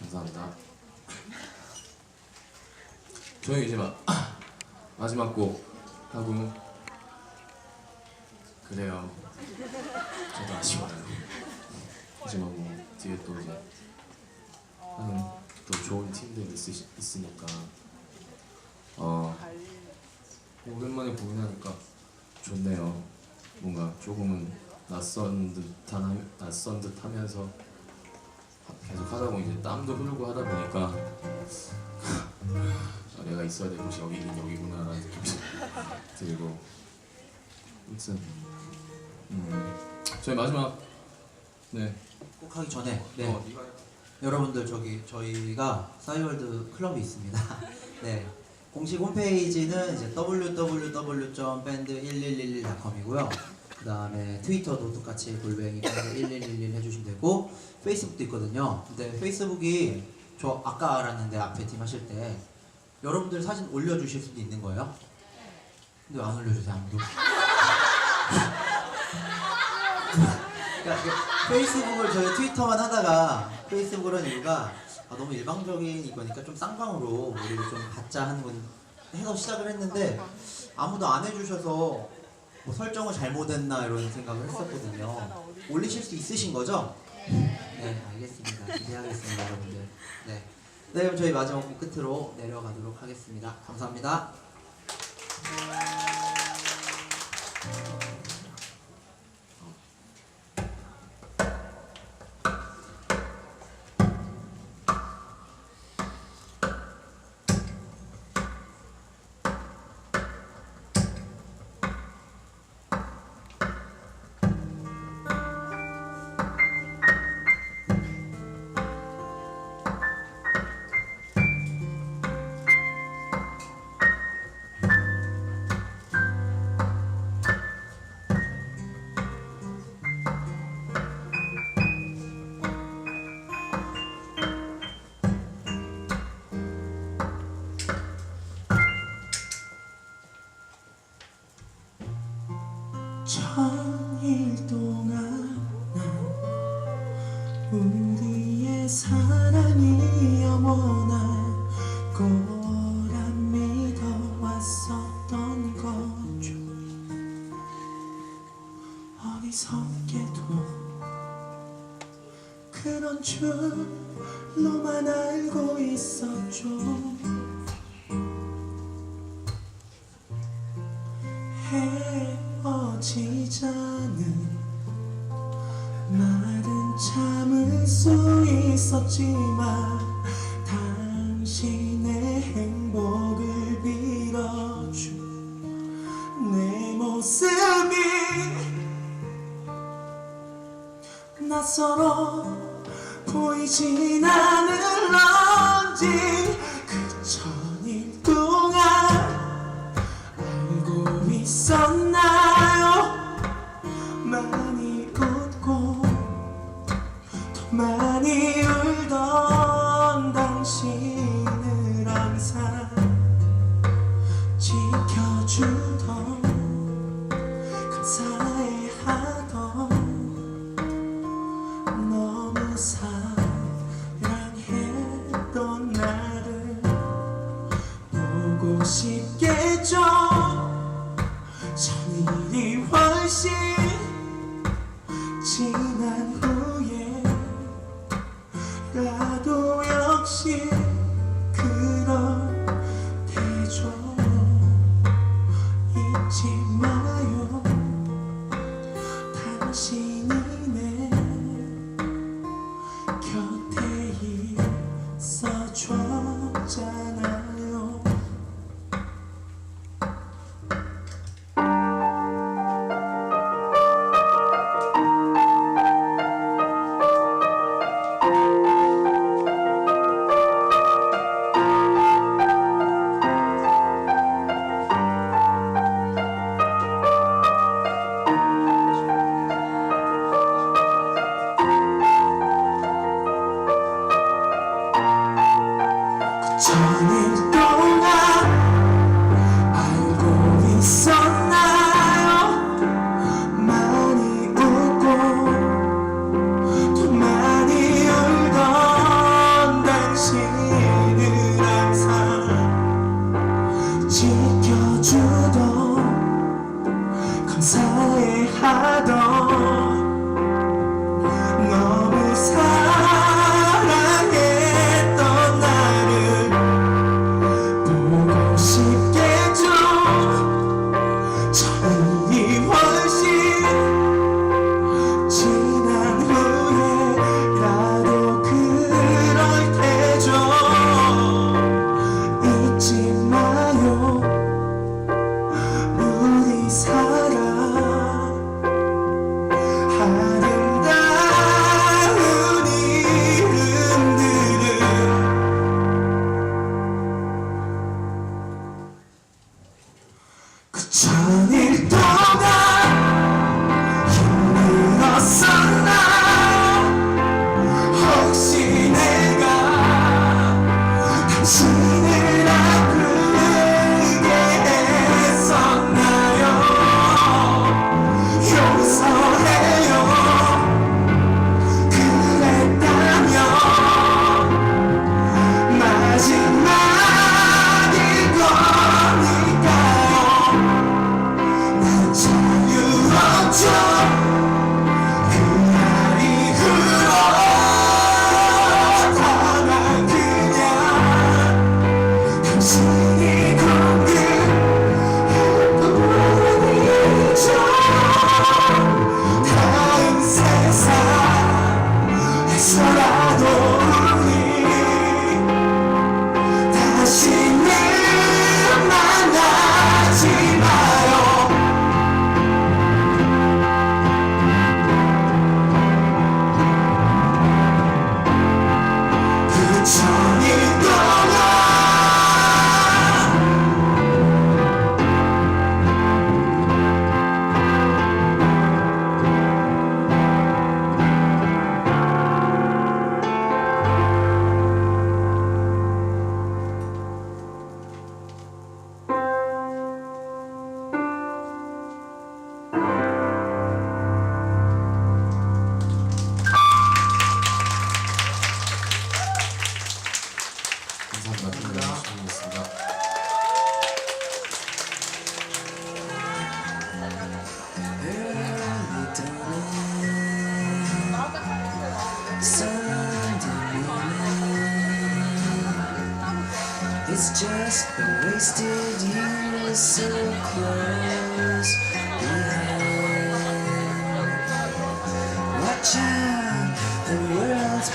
감사합니다. 저희 이제 마, 마지막 곡 하고 그래요. 저도 아쉬워요. 하지만 뭐 뒤에 또 이제 하는 또 좋은 팀들 있으, 있으니까 어 오랜만에 공연하니까 좋네요. 뭔가 조금은 낯선 듯한 낯선 듯하면서 하다 보니 이제 땀도 흐르고 하다 보니까 아, 내가 있어야 될 곳이 여기긴 여기구나라는 느낌이 들고 아무튼 음, 저희 마지막 네 꼭 하기 전에 네. 어, 네가 해. 여러분들 저기 저희가 싸이월드 클럽이 있습니다. 네. 공식 홈페이지는 이제 www.band1111.com이고요. 그 다음에 트위터도 똑같이 골뱅이 band1111 해주시면 되고 페이스북도 있거든요. 근데 페이스북이 저 아까 알았는데 앞에 팀 하실 때 여러분들 사진 올려주실 수도 있는 거예요? 근데 안 올려주세요 아무도. 그러니까 페이스북을 저희 트위터만 하다가 페이스북을 한 이유가 아, 너무 일방적인 이거니까 좀 쌍방으로 우리를 좀 받자 하는 건 해서 시작을 했는데 아무도 안 해주셔서 뭐 설정을 잘못했나 이런 생각을 했었거든요. 올리실 수 있으신 거죠? 네, 알겠습니다. 기대하겠습니다, 여러분들. 네. 네, 그럼 저희 마지막 곡 끝으로 내려가도록 하겠습니다. 감사합니다. 사랑이 영원한 거라 믿어왔었던 거죠. 어리석게도 그런 줄로만 알고 있었죠 있었지만 당신의 행복을 빌어준 내 모습이 낯설어 보이진 않을런지 라도 역시 그 inside. Ramazan Bakır'ın sonrasında just a wasted year so close behind. Watch out, the world's